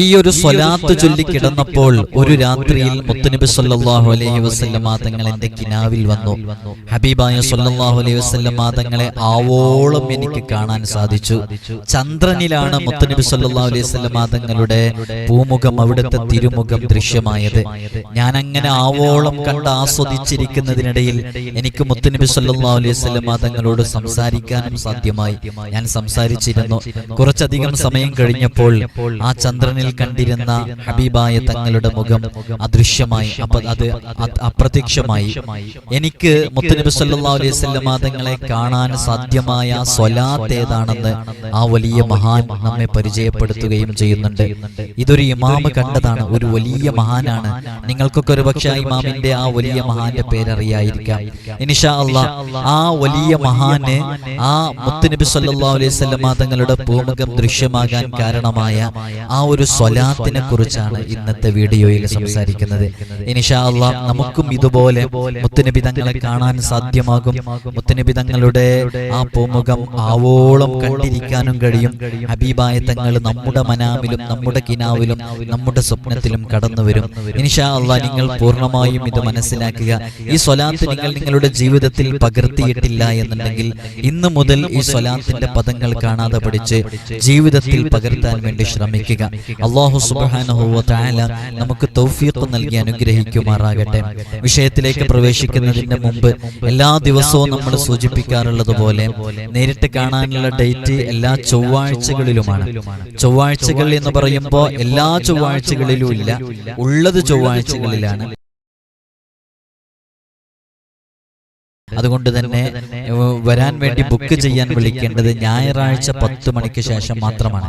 ഈ ഒരു സ്വലാത്ത് ചൊല്ലി കിടന്നപ്പോൾ ഒരു രാത്രിയിൽ മുത്തുനബി സല്ലല്ലാഹു അലൈഹി വസല്ലം തങ്ങൾ എന്റെ കിനാവിൽ വന്നു. ഹബീബായ സല്ലല്ലാഹു അലൈഹി വസല്ലം തങ്ങളെ ആവോളം എനിക്ക് കാണാൻ സാധിച്ചു. ചന്ദ്രനിലാണ് മുത്തുനബി സല്ലല്ലാഹു അലൈഹി വസല്ലം തങ്ങളുടെ പൂമുഖം അവിടുത്തെ തിരുമുഖം ദൃശ്യമായത്. ഞാൻ അങ്ങനെ ആവോളം കണ്ട് ആസ്വദിച്ചിരിക്കുന്നതിനിടയിൽ എനിക്ക് മുത്തുനബി സല്ലല്ലാഹു അലൈഹി വസല്ലം തങ്ങളോട് സംസാരിക്കാനും സാധ്യമായി. ഞാൻ സംസാരിച്ചിരുന്നു. കുറച്ചധികം സമയം കഴിഞ്ഞപ്പോൾ ആ ചന്ദ്രനിൽ കണ്ടിരുന്ന ഹബീബായ തങ്ങളുടെ മുഖം അദൃശ്യമായി അത് അപ്രത്യക്ഷമായി. എനിക്ക് മുത്തനബി സല്ലാ അലൈഹി വസല്ലം തങ്ങളെ കാണാൻ സാധ്യമായ സ്വലാത്ത് ഏതാണെന്ന് ആ വലിയ മഹാൻ നമ്മെ പരിചയപ്പെടുത്തുകയും ചെയ്യുന്നുണ്ട്. ഇതൊരു ഇമാമ് കണ്ടതാണ്. ഒരു വലിയ മഹാനാണ്. നിങ്ങൾക്കൊക്കെ ഒരു പക്ഷേ ഇമാമിന്റെ ആ വലിയ മഹാന്റെ പേരറിയായിരിക്കാം ഇനിഷാ അല്ല ആ വലിയ മഹാന് ആ മുത്തനബി സല്ലാ അലൈഹി വസല്ലം തങ്ങളുടെ പൂമുഖം ദൃശ്യമാകാൻ കാരണമായ ആ ഒരു സ്വലാത്തിനെ കുറിച്ചാണ് ഇന്നത്തെ വീഡിയോയിൽ സംസാരിക്കുന്നത്. ഇനിഷാ അള്ളാ നമുക്കും ഇതുപോലെ മുത്തുനബി തങ്ങളെ കാണാൻ സാധ്യമാകും. മുത്തുനബി തങ്ങളുടെ ആ പൂമുഖം ആവോളം കണ്ടിരിക്കാനും കഴിയും. ഹബീബായ തങ്ങൾ നമ്മുടെ മനാമിലും നമ്മുടെ കിനാവിലും നമ്മുടെ സ്വപ്നത്തിലും കടന്നു വരും ഇനിഷാ അള്ളാ നിങ്ങൾ പൂർണമായും ഇത് മനസ്സിലാക്കുക. ഈ സ്വലാത്ത് നിങ്ങൾ നിങ്ങളുടെ ജീവിതത്തിൽ പകർത്തിയിട്ടില്ല എന്നുണ്ടെങ്കിൽ ഇന്ന് മുതൽ ഈ സ്വലാത്തിന്റെ പദങ്ങൾ കാണാതെ പഠിച്ച് ജീവിതത്തിൽ പകർത്താൻ വേണ്ടി ശ്രമിക്കുക. അള്ളാഹു സുബാനഹുല നമുക്ക് തൗഫീഖ് നൽകി അനുഗ്രഹിക്കുമാറാകട്ടെ. വിഷയത്തിലേക്ക് പ്രവേശിക്കുന്നതിന് മുമ്പ് എല്ലാ ദിവസവും നമ്മൾ സൂചിപ്പിക്കാറുള്ളത് പോലെ നേരിട്ട് കാണാനുള്ള ഡേറ്റ് എല്ലാ ചൊവ്വാഴ്ചകളിലുമാണ്. ചൊവ്വാഴ്ചകൾ എന്ന് പറയുമ്പോൾ എല്ലാ ചൊവ്വാഴ്ചകളിലും ഇല്ല. ഉള്ളത് ചൊവ്വാഴ്ചകളിലാണ്. അതുകൊണ്ട് തന്നെ വരാൻ വേണ്ടി ബുക്ക് ചെയ്യാൻ വിളിക്കേണ്ടത് ഞായറാഴ്ച പത്ത് മണിക്ക് ശേഷം മാത്രമാണ്.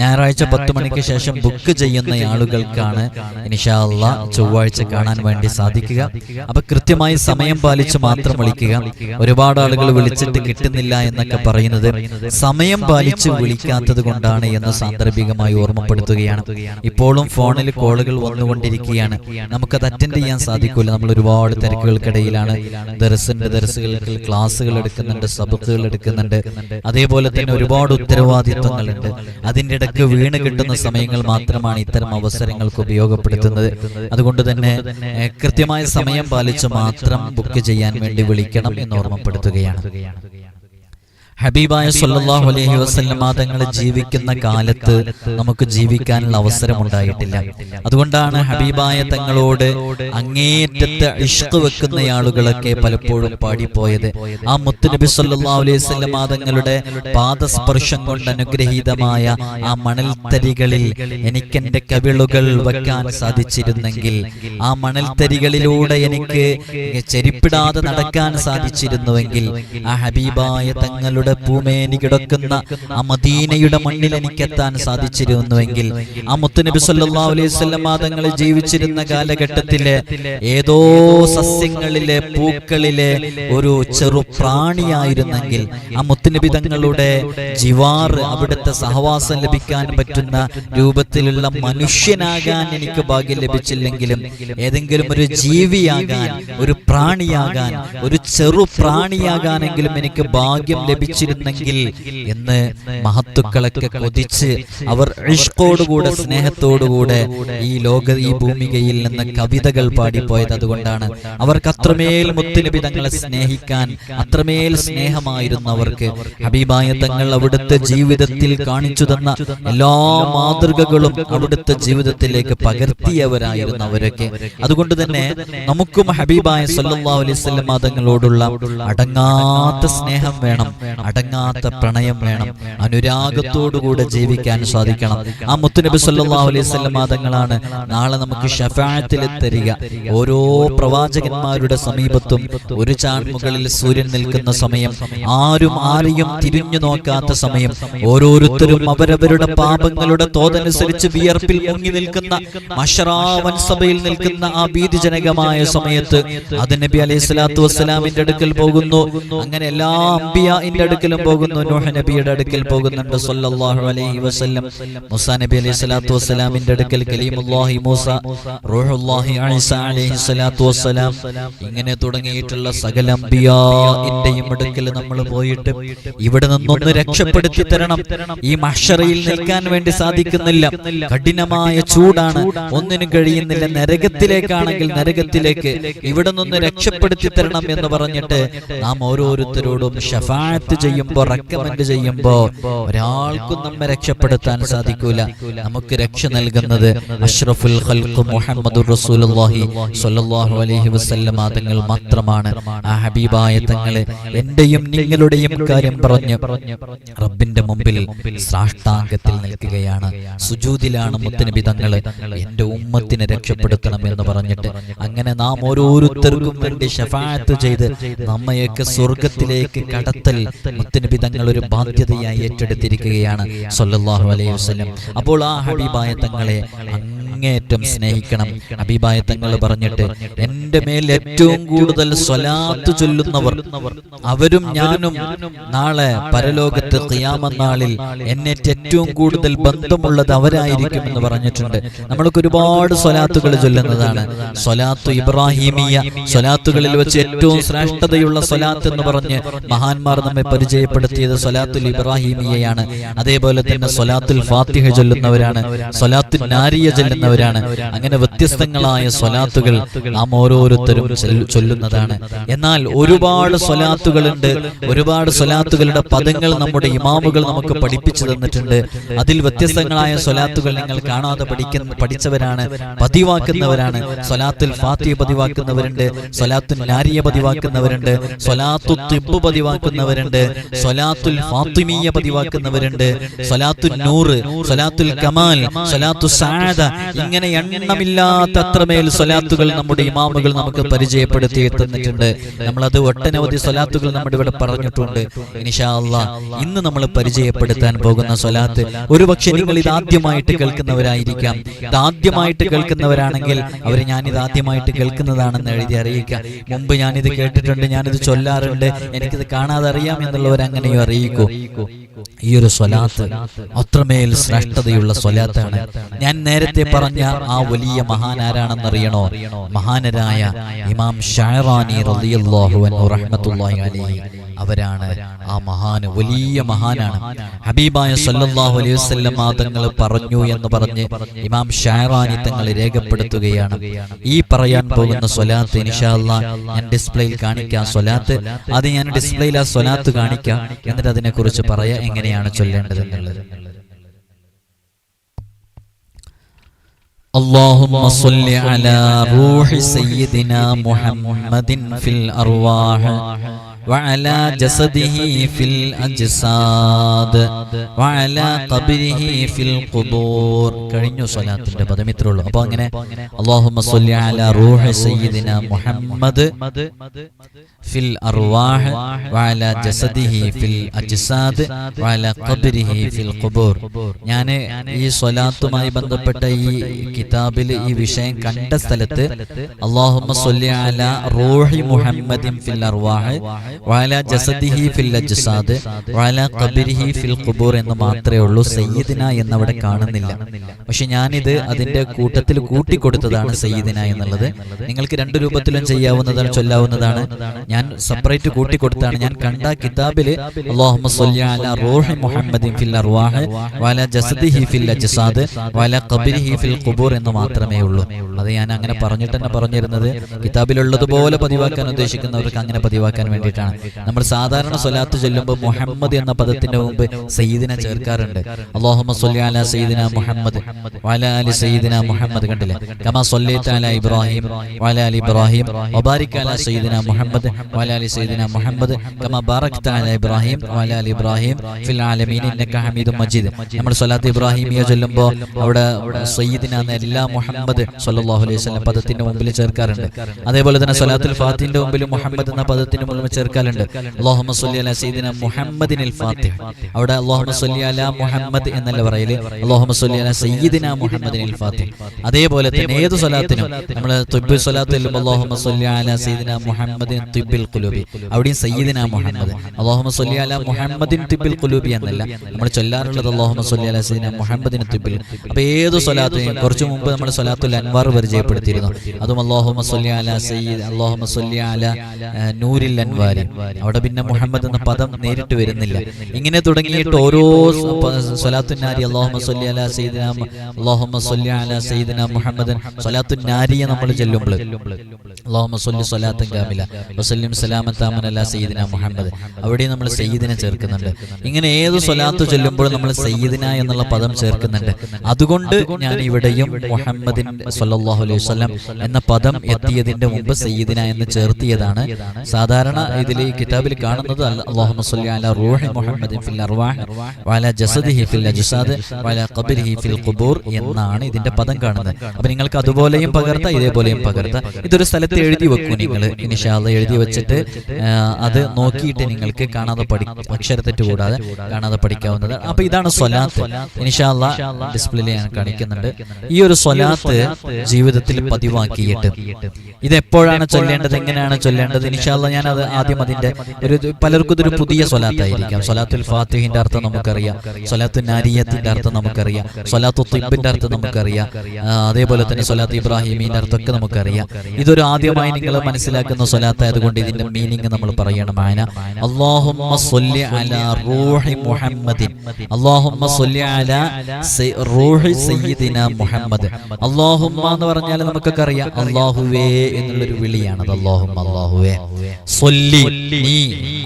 ഞായറാഴ്ച പത്ത് മണിക്ക് ശേഷം ബുക്ക് ചെയ്യുന്ന ആളുകൾക്കാണ് ഇനിഷാല്ല ചൊവ്വാഴ്ച കാണാൻ വേണ്ടി സാധിക്കുക. അപ്പൊ കൃത്യമായി സമയം പാലിച്ച് മാത്രം വിളിക്കുക. ഒരുപാട് ആളുകൾ വിളിച്ചിട്ട് കിട്ടുന്നില്ല എന്നൊക്കെ പറയുന്നത് സമയം പാലിച്ച് വിളിക്കാത്തത് കൊണ്ടാണ് എന്ന് സാന്ദർഭികമായി ഓർമ്മപ്പെടുത്തുകയാണ്. ഇപ്പോഴും ഫോണിൽ കോളുകൾ വന്നുകൊണ്ടിരിക്കുകയാണ്. നമുക്കത് അറ്റൻഡ് ചെയ്യാൻ സാധിക്കില്ല നമ്മൾ ഒരുപാട് തിരക്കുകൾക്കിടയിലാണ് ദർസിന്റെ ദർസുകൾക്ക് ക്ലാസ്സുകൾ എടുക്കുന്നുണ്ട് സബക്കുകൾ എടുക്കുന്നുണ്ട്. അതേപോലെ തന്നെ ഒരുപാട് ഉത്തരവാദിത്വങ്ങളുണ്ട്. അതിന്റെ ഇടയ്ക്ക് വീണ് കിട്ടുന്ന സമയങ്ങൾ മാത്രമാണ് ഇത്തരം അവസരങ്ങൾക്ക് ഉപയോഗപ്പെടുത്തുന്നത്. അതുകൊണ്ട് തന്നെ കൃത്യമായ സമയം പാലിച്ച് മാത്രം ബുക്ക് ചെയ്യാൻ വേണ്ടി വിളിക്കണം എന്ന് ഓർമ്മപ്പെടുത്തുകയാണ്. ഹബീബായ സല്ലല്ലാഹു അലഹി വസല്ലമ തങ്ങൾ ജീവിക്കുന്ന കാലത്ത് നമുക്ക് ജീവിക്കാനുള്ള അവസരം ഉണ്ടായിട്ടില്ല. അതുകൊണ്ടാണ് ഹബീബായ തങ്ങളോട് അങ്ങേറ്റത്തെ ഇഷ്ക് വെക്കുന്ന ആളുകളൊക്കെ പലപ്പോഴും പാടിപ്പോയത്. ആ മുത്തുനബി സല്ലല്ലാഹു അലൈഹി വസല്ലമ തങ്ങളുടെ പാദസ്പർശം കൊണ്ട് അനുഗ്രഹീതമായ ആ മണൽത്തരികളിൽ എനിക്ക് എന്റെ കവിളുകൾ വെക്കാൻ സാധിച്ചിരുന്നെങ്കിൽ ആ മണൽത്തരികളിലൂടെ എനിക്ക് ചെരിപ്പിടാതെ നടക്കാൻ സാധിച്ചിരുന്നുവെങ്കിൽ ആ ഹബീബായ തങ്ങളുടെ പൂമേനി കിടക്കുന്ന ആ മദീനയുടെ മണ്ണിൽ എനിക്കെത്താൻ സാധിച്ചിരുന്നുവെങ്കിൽ ആ മുത്തുനബി അലൈഹി വസല്ലം തങ്ങൾ ജീവിച്ചിരുന്ന കാലഘട്ടത്തിലെ ഏതോ സസ്യങ്ങളിലെ പൂക്കളിലെ ഒരു ചെറു പ്രാണിയായിരുന്നെങ്കിൽ ആ മുത്തുനബി തങ്ങളുടെ ജിവാർ അവിടുത്തെ സഹവാസം ലഭിക്കാൻ പറ്റുന്ന രൂപത്തിലുള്ള മനുഷ്യനാകാൻ എനിക്ക് ഭാഗ്യം ലഭിച്ചില്ലെങ്കിലും ഏതെങ്കിലും ഒരു ജീവിയാകാൻ ഒരു പ്രാണിയാകാൻ ഒരു ചെറു പ്രാണിയാകാനെങ്കിലും എനിക്ക് ഭാഗ്യം ലഭിച്ചിരുന്നെങ്കിൽ എന്ന് മഹത്തുക്കളൊക്കെ കൊതിച്ച് അവർ ഇഷ്കോടുകൂടെ സ്നേഹത്തോടുകൂടെ ഈ ലോക ഈ ഭൂമികയിൽ നിന്ന് കവിതകൾ പാടിപ്പോയത് അതുകൊണ്ടാണ്. അവർക്ക് അത്രമേൽ മുത്തുനബി തങ്ങളെ സ്നേഹിക്കാൻ അത്രമേൽ സ്നേഹമായിരുന്നു അവർക്ക് ഹബീബായ തങ്ങൾ അവിടുത്തെ ജീവിതത്തിൽ കാണിച്ചു തന്ന എല്ലാ മാതൃകകളും അവിടുത്തെ ജീവിതത്തിലേക്ക് പകർത്തിയവരായിരുന്നു അവരൊക്കെ അതുകൊണ്ട് തന്നെ നമുക്കും ഹബീബായ സല്ലാ വസല്ലം തങ്ങളോടുള്ള അടങ്ങാത്ത സ്നേഹം വേണം. അടങ്ങാത്ത പ്രണയം വേണം. അനുരാഗത്തോടുകൂടെ ജീവിക്കാൻ സാധിക്കണം. ആ മുത്തുനബി സല്ലല്ലാഹു അലൈഹി വസല്ലം തങ്ങളാണ് നാളെ നമുക്ക് ഷഫാഅത്തിൽ തരിക ഓരോ പ്രവാചകന്മാരുടെ സമീപത്തും ഒരു ചാൺമുകളിൽ സൂര്യൻ നിൽക്കുന്ന സമയം ആരും ആരെയും തിരിഞ്ഞു നോക്കാത്ത സമയം ഓരോരുത്തരും അവരവരുടെ പാപങ്ങളുടെ തോതനുസരിച്ച് വിയർപ്പിൽ മുങ്ങി നിൽക്കുന്ന മഷറാവൻ സഭയിൽ നിൽക്കുന്ന ആ ഭീതിജനകമായ സമയത്ത് അത് നബി അലൈഹി സ്വലാത്തു വസ്സലാമിന്റെ അടുക്കൽ പോകുന്നു. അങ്ങനെ എല്ലാ അമ്പിയാന്റെ അടുക്കലും പോകുന്നു. നൂഹ് നബിയുടെ അടുക്കൽ പോകുന്നുണ്ട്. സല്ലല്ലാഹു അലൈഹി വസല്ലം. മൂസ നബി അലൈഹി സ്വലാത്തു വസ്സലാമിന്റെ അടുക്കൽ കലീമുല്ലാഹി മൂസ റൂഹുല്ലാഹി ഈസ അലൈഹി സ്വലാത്തു വസ്സലാം. ഇങ്ങനെ തുടങ്ങിയിട്ടുള്ള സകല അമ്പിയാന്റെയും അടുക്കൽ നമ്മൾ പോയിട്ട് ഇവിടെ നിന്നൊന്ന് രക്ഷപ്പെടുത്തി തരണം. ഈ മഷറയിൽ നിൽക്കാൻ വേണ്ടി സാധിക്കുന്നില്ല. കഠിനമായ ചൂടാണ്. ഒന്നിനും കഴിയുന്നില്ല. നരകത്തിലേക്കാണെങ്കിൽ നരകത്തിലേക്ക്. ഇവിടെ നിന്ന് രക്ഷപ്പെടുത്തി തരണം എന്ന് പറഞ്ഞിട്ട് നാം ഓരോരുത്തരോടും ഷഫാത്ത് ചെയ്യുമ്പോ റെക്കമെൻഡ് ചെയ്യുമ്പോ ഒരാൾക്കും നമ്മെ രക്ഷപ്പെടുത്താൻ സാധിക്കൂല. നമുക്ക് രക്ഷ നൽകുന്നത് അഷ്റഫുൽ ഖൽഖ് റസൂലുള്ളാഹി സ്വല്ലല്ലാഹു അലൈഹി വസല്ലമ തങ്ങൾ മാത്രമാണ്. ആ ഹബീബായ തങ്ങളെ എന്റെയും നിങ്ങളുടെയും കാര്യം പറഞ്ഞു റബ്ബിന്റെ മുമ്പിൽ സാഷ്ടാംഗത്തിൽ നിൽക്കുകയാണ്. സുജൂദിലാണ് മുത്തനബി തങ്ങൾ എന്റെ ഉമ്മത്തിനെ രക്ഷപ്പെടുത്തണം എന്ന് പറഞ്ഞിട്ട് അങ്ങനെ നാം ഓരോരുത്തർക്കും വേണ്ടി ഷഫാത്ത് ചെയ്ത് നമ്മയൊക്കെ സ്വർഗത്തിലേക്ക് കടത്തൽ മുത്തനബി തങ്ങൾ ഒരു ബാധ്യതയായി ഏറ്റെടുത്തിരിക്കുകയാണ് സൊല്ലാഹു അലൈഹി വസല്ലം. അപ്പോൾ ആ ഹബീബായ തങ്ങളെ അങ്ങേയറ്റം സ്നേഹിക്കണം. ഹബീബായ തങ്ങൾ പറഞ്ഞിട്ട് എന്റെ മേൽ ഏറ്റവും കൂടുതൽ സ്വലാത്ത് ചൊല്ലുന്നവർ അവരും ഞാനും നാളെ പരലോകത്ത് ഖിയാമനാളിൽ എന്നെ ഏറ്റവും കൂടുതൽ ബന്ധമുള്ളത് അവരായിരിക്കും എന്ന് പറഞ്ഞിട്ടുണ്ട്. നമ്മൾക്ക് ഒരുപാട് സ്വലാത്തുകൾ ചൊല്ലുന്നതാണ്. സ്വലാത്തു ഇബ്രാഹിമിയ സ്വലാത്തുകളിൽ വെച്ച് ഏറ്റവും ശ്രേഷ്ഠതയുള്ള സ്വലാത്ത് എന്ന് പറഞ്ഞ് മഹാന്മാർ നമ്മെ പരിചയപ്പെടുത്തിയത് സ്വലാത്തുൽ ഇബ്രാഹിമിയയാണ്. അതേപോലെ തന്നെ സ്വലാത്തുൽ ഫാത്തിഹ ചൊല്ലുന്നവരാണ്. സ്വലാത്തുൽ നാരിയ ചൊല്ലുന്നവരാണ് അങ്ങനെ വ്യത്യസ്തങ്ങളായ സ്വലാത്തുകൾ നാം ഓരോരുത്തരും ചൊല്ലുന്നതാണ്. എന്നാൽ ഒരുപാട് സ്വലാത്തുകളുണ്ട്. ഒരുപാട് സ്വലാത്തുകളുടെ പദങ്ങൾ നമ്മുടെ ഇമാമുകൾ നമുക്ക് പഠിപ്പിച്ചു തന്നിട്ടുണ്ട്. അതിൽ വ്യത്യസ്തങ്ങളായ സ്വലാത്തുകൾ നിങ്ങൾ കാണാതെ പഠിക്കുന്ന പഠിച്ചവരാണ്. പതിവാക്കുന്നവരാണ്. സ്വലാത്തുൽ ഫാത്തിയ പതിവാക്കുന്നവരുണ്ട്. സ്വലാത്തുൽ നാരിയ പതിവാക്കുന്നവരുണ്ട്. സ്വലാത്തു തിബ് പതിവാക്കുന്നവരുണ്ട്. സ്വലാത്തുൽ ഫാത്തിമീയ പതിവാക്കുന്നവരുണ്ട്. സ്വലാത്തുൽ നൂറ്. സ്വലാത്തുൽ കമാൽ. സ്വലാത്തു സാദ ഇങ്ങനെ എണ്ണമില്ലാത്തത്രമേൽ സ്വലാത്തുകൾ നമ്മുടെ ഇമാമുകൾ നമുക്ക് പരിചയപ്പെടുത്തി തന്നിട്ടുണ്ട്. നമ്മളത് ഒട്ടനവധി സ്വലാത്തുകൾ നമ്മുടെ ഇവിടെ പറഞ്ഞിട്ടുണ്ട്. ഇന്ന് നമ്മൾ പരിചയപ്പെടുത്താൻ പോകുന്ന സ്വലാത്ത് ഒരുപക്ഷെ നിങ്ങൾ ഇത് ആദ്യമായിട്ട് കേൾക്കുന്നവരായിരിക്കാം. ഇത് ആദ്യമായിട്ട് കേൾക്കുന്നവരാണെങ്കിൽ അവർ ഞാനിത് ആദ്യമായിട്ട് കേൾക്കുന്നതാണെന്ന് എഴുതി അറിയിക്കാം. മുമ്പ് ഞാനിത് കേട്ടിട്ടുണ്ട് ഞാനിത് ചൊല്ലാറുണ്ട്. എനിക്കിത് കാണാതെ അറിയാം എന്നുള്ളവർ അങ്ങനെയോ അറിയിക്കൂ. ഈ ഒരു സ്വലാത്ത് അത്രമേൽ ശ്രേഷ്ഠതയുള്ള സ്വലാത്താണ്. ഞാൻ നേരത്തെ പറഞ്ഞ ആ വലിയ മഹാനാരാണെന്നറിയണോ? മഹാനരായ ഇമാം ഷാറാനി അലൈഹി അവരാണ് ആ മഹാന് വലിയ മഹാനാണ്. ഹബീബായ സല്ലല്ലാഹു അലൈഹി വസല്ലം തങ്ങൾ പറഞ്ഞു എന്ന് പറഞ്ഞ് ഇമാം ഷാറാനി തങ്ങൾ രേഖപ്പെടുത്തുകയാണ്. ഈ പറയാൻ പോകുന്ന സ്വലാത്ത് ഇൻഷാ അല്ലാ ഞാൻ ഡിസ്പ്ലേയിൽ കാണിക്കാം. സ്വലാത്ത് അത് ഞാൻ ഡിസ്പ്ലേയിൽ ആ സ്വലാത്ത് കാണിക്കാം. എന്നിട്ട് അതിനെക്കുറിച്ച് പറയാം. എങ്ങനെയാണ് ചൊല്ലേണ്ടത് എന്നുള്ളത്. اللهم صل على روح سيدنا محمد في الأرواح. وعلى جسده في الأجساد وعلى قبره في القبور കഴിഞ്ഞു സ്വലാത്തിന്റെ പദം ഇത്രേ ഉള്ളൂ അപ്പൊ അങ്ങനെ اللهم صل على روح سيدنا محمد في الأرواح وعلى جسده في الأجساد وعلى قبره في القبور ഞാൻ ഈ സ്വലാത്തുമായി ബന്ധപ്പെട്ട ഈ കിതാബിൽ ഈ വിഷയം കണ്ട സ്ഥലത്ത് അള്ളാഹുമ്മ സ്വല്ലി അല റൂഹി മുഹമ്മദിൻ ഫിൽ അർവാഹ് വഅല ജസദിഹി ഫിൽ അജ്സാദ് വാല ഖബരിഹി ഫിൽ ഖുബൂർ എന്ന് മാത്രമേ ഉള്ളൂ സയ്യിദിന എന്നവിടെ കാണുന്നില്ല. പക്ഷെ ഞാനിത് അതിന്റെ കൂട്ടത്തിൽ കൂട്ടിക്കൊടുത്തതാണ് സയ്യിദിന എന്നുള്ളത്. നിങ്ങൾക്ക് രണ്ട് രൂപത്തിലും ചെയ്യാവുന്നതാണ് ചൊല്ലാവുന്നതാണ്. ഞാൻ സെപ്പറേറ്റ് കൂട്ടിക്കൊടുത്താണ്. ഞാൻ കണ്ട കിതാബിൽ എന്ന് മാത്രമേ ഉള്ളൂ. അത് ഞാൻ അങ്ങനെ പറഞ്ഞിട്ട് തന്നെ പറഞ്ഞിരുന്നത് കിതാബിലുള്ളതുപോലെ പതിവാക്കാൻ ഉദ്ദേശിക്കുന്നവർക്ക് അങ്ങനെ പതിവാക്കാൻ വേണ്ടിയിട്ടാണ്. നമ്മൾ സാധാരണ സ്വലാത്ത് ചൊല്ലുമ്പോൾ മുഹമ്മദ് എന്ന പദത്തിന്റെ മുമ്പ് സയ്യിദിനെ ചേർക്കാറുണ്ട്. സയ്യിദിന മുഹമ്മദ് സയ്യിദിന കണ്ടില്ലേ? കമാ ഇബ്രാഹിം ഇബ്രാഹിം സയ്യിദിന മുഹമ്മദ് സയ്യിദിന കമാ ഇബ്രാഹിം ഇബ്രാഹിം ഫിൽ ആലമീൻ ഇന്നക ഹമീദും മജീദ്. നമ്മൾ സ്വലാത്ത് ഇബ്രാഹിമിയ ചൊല്ലുമ്പോൾ അവിടെ സയ്യിദിന എന്ന എല്ലാ മുഹമ്മദ് അലൈഹി പദത്തിന്റെ മുമ്പിൽ ചേർക്കാറുണ്ട്. അതേപോലെ തന്നെ സ്വലാത്തുൽ ഫാത്തിന്റെ മുമ്പിൽ മുഹമ്മദ് എന്ന പദത്തിന്റെ മുമ്പിൽ ചേർക്കാലുണ്ട് സല്ലി അലാ ഫാത്തിഹ. അവിടെ അള്ളാഹുമ്മ സല്ലി അലാ മുഹമ്മദ് എന്നല്ല പറയൽ. അള്ളാഹുമ്മ സല്ലി അലാ സയ്യിദിന മുഹമ്മദിനിൽ ഫാത്തിഹ. അതേപോലെ തന്നെ ഏത് സ്വലാത്തിനും നമ്മൾ തുബ്ബു സ്വലാത്ത് ചെല്ലുമ്പോൾ അള്ളാഹുമ്മ സല്ലി അലാ സയ്യിദിന മുഹമ്മദിൻ തുബ്ബിൽ കുലൂബി അവിടെയും സയ്യിദിന മുഹമ്മദ്. അള്ളാഹുമ്മ സല്ലി അലാ മുഹമ്മദിൻ തുബ്ബിൽ കുലൂബി എന്നല്ല. നമ്മൾ ചൊല്ലാറുള്ളത് അള്ളാഹുമ സല്ലി അലാ സയ്യിദിന മുഹമ്മദിൻ തുബ്ബിൽ. അപ്പോൾ ഏത് സ്വലാത്തിനും കുറച്ചു മുമ്പ് നമ്മൾ സ്വലാത്തുൽ അൻവാർ പരിചയപ്പെടുത്തിയിരുന്നു അതും അള്ളാഹുമ സല്ലി അലാ സയ്യിദ് അല്ലാഹുമ്മ സല്ലി അലാ നൂരിൽ നൂരിൽ അവിടെ പിന്നെ മുഹമ്മദ് എന്ന പദം നേരിട്ട് വരുന്നില്ല. ഇങ്ങനെ തുടങ്ങിയിട്ട് ഓരോ സ്വലാത്തുനാരി അലാ അലാ മുഹമ്മദൻ. നമ്മൾ ചെല്ലുമ്പോൾ കാമില. മുഹമ്മദ്. അവിടെ നമ്മൾ സയ്യിദിനെ ചേർക്കുന്നുണ്ട്. ഇങ്ങനെ ഏത് സ്വലാത്ത് ചൊല്ലുമ്പോഴും നമ്മൾ സയ്യിദിന എന്നുള്ള പദം ചേർക്കുന്നുണ്ട്. അതുകൊണ്ട് ഞാൻ ഇവിടെയും മുഹമ്മദിൻ സല്ലല്ലാഹു അലൈഹി വസല്ലം എന്ന പദം എത്തിയതിന്റെ മുമ്പ് സയ്യിദിന എന്ന് ചേർത്തിയതാണ് സാധാരണ ഇതിൽ ഈ കിതാബിൽ കാണുന്നത് സ്വല്ലി അലാ റൂഹി മുഹമ്മദിൻ ഫിൽ അർവാഹ് വഅലാ ജസദിഹി ഫിൽ അജ്സാദ് വഅലാ ഖബരിഹി ഫിൽ ഖുബൂർ എന്നാണ് ഇതിന്റെ പദം കാണുന്നത്. അപ്പൊ നിങ്ങൾക്ക് അതുപോലെയും പകർത്താം ഇതേപോലെയും പകർത്താം. ഇതൊരു സ്ഥലത്ത് എഴുതി വെക്കൂ നിങ്ങൾ. ഇനിഷാദ് എഴുതി വെച്ചിട്ട് അത് നോക്കിയിട്ട് നിങ്ങൾക്ക് കാണാതെ പഠി അക്ഷരത്തെറ്റ് കൂടാതെ കാണാതെ പഠിക്കാവുന്നത്. അപ്പൊ ഇതാണ് സ്വലാത്ത്. ഇനിഷാല്ല ഡിസ്പ്ലേയിൽ ഞാൻ കാണിക്കുന്നുണ്ട്. ഈ ഒരു സ്വലാത്ത് ജീവിതത്തിൽ പതിവാക്കിയിട്ട്. ഇത് എപ്പോഴാണ് ചൊല്ലേണ്ടത്? എങ്ങനെയാണ് ചൊല്ലേണ്ടത്? ഇനിഷാല്ല ഞാൻ അത് ആദ്യം അതിന്റെ ഒരു പലർക്കും ഇതൊരു പുതിയ സ്വലാത്തായിരിക്കാം. സ്വലാത്തുൽ ഫാത്തിഹിന്റെ അർത്ഥം നമുക്കറിയാം. സ്വലാത്തു നാരിയത്തിന്റെ അർത്ഥം നമുക്കറിയാം. സ്വലാത്തു തിബിന്റെ അർത്ഥം നമുക്കറിയാം. അതേപോലെ തന്നെ സ്വലാത്ത് ഇബ്രാഹിമീന്റെ അർത്ഥമൊക്കെ നമുക്കറിയാം. ഇതൊരു ആദ്യമായി നിങ്ങൾ മനസ്സിലാക്കുന്ന സ്വലാത്തായതുകൊണ്ട് ഇതിന്റെ മീനിങ് നമ്മൾ പറയണം. ആന അള്ളാഹുമ്മ അലാ റൂഹി മുഹമ്മദിൻ. അള്ളാഹുമ്മ അലാ റൂഹി സയ്യിദിന മുഹമ്മദ്. അള്ളാഹുമ്മ എന്ന് പറഞ്ഞാൽ നമുക്കൊക്കെ അറിയാം. അള്ളാഹുവേ എന്നുള്ളൊരു വിളിയാണ് അത് അള്ളാഹുമ്മ അള്ളാഹുവേ സ്വല്ലി നീ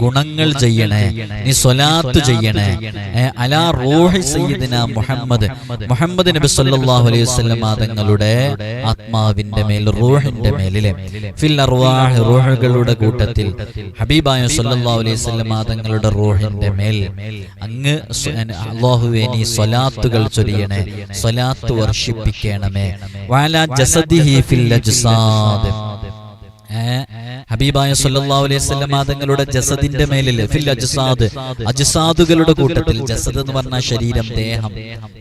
ഗുണങ്ങൾ ചെയ്യണേ. നീ സ്വലാത്ത് ചെയ്യണേ. അലാ റോഹി സയ്യിദിന മുഹമ്മദ്. മുഹമ്മദ്. നബി സല്ലല്ലാഹു അലൈഹി വസല്ലം തങ്ങളുടെ ആത്മാവിന്റെ മേൽ റൂഹിന്റെ മേലിലെ ഫിൽ അർവാഹ് റൂഹുകളുടെ കൂട്ടത്തിൽ ഹബീബായ സല്ലല്ലാഹു അലൈഹി വസല്ലം തങ്ങളുടെ റൂഹിന്റെ മേൽ അങ്ങ് അല്ലാഹുവേ നീ സ്വലാത്തുകൾ ചൊരിയണേ. സ്വലാത്ത് വർഷിപ്പിക്കണമേ. വാല ജസദിഹി ഫിൽ അജ്സാദ്. ഏ, ഹബീബായ സല്ലല്ലാഹു അലൈഹി വസല്ലം തങ്ങളുടെ ജസദിന്റെ മേലിൽ ഫിൽ അജ്സാദ് അജ്സാദുകളുടെ കൂട്ടത്തിൽ ജസദ് എന്ന് പറഞ്ഞ ശരീരം ദേഹം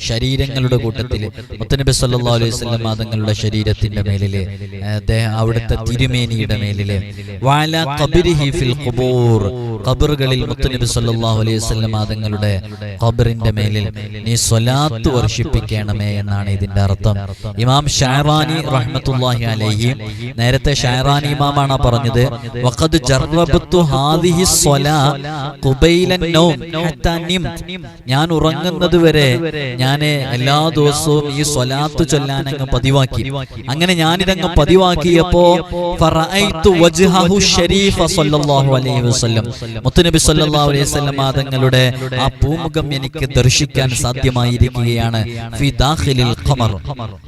ശരീരങ്ങളുടെ കൂട്ടത്തിൽ മുത്തനബി സല്ലല്ലാഹു അലൈഹി വസല്ലം തങ്ങളുടെ ശരീരത്തിന്റെ ദേഹ അവിടുത്തെ തിരുമേനിയുടെ മേലിൽ. വാല ഖബരിഹി ഫിൽ ഖുബൂർ. ഖബറുകളിൽ മുത്തനബി സല്ലല്ലാഹു അലൈഹി വസല്ലം തങ്ങളുടെ ഖബറിന്റെ മേലിൽ നീ സ്വലാത്ത് വർഷിപ്പിക്കണമേ എന്നാണ് ഇതിന്റെ അർത്ഥം. ഇമാം ഷാറാനി റഹ്മത്തുള്ളാഹി അലൈഹി നേരത്തെ ഷാറാനി ഇമാമാണ് പറഞ്ഞത്. നിംത്. ഞാൻ ഉറങ്ങുന്നത് വരെ ഞാൻ എല്ലാ ദിവസവും ഈ സ്വലാത്ത് ചൊല്ലാൻ അങ്ങ് പതിവാക്കി. അങ്ങനെ ഞാനിതങ്ങ് പതിവാക്കിയപ്പോ മുത്തുനബി സ്വല്ലല്ലാഹു അലൈഹി വസല്ലം തങ്ങളുടെ ആ പൂമുഖം എനിക്ക് ദർശിക്കാൻ സാധ്യമായിരിക്കുകയാണ്. ഫി ദാഖിലിൽ ഖമർ.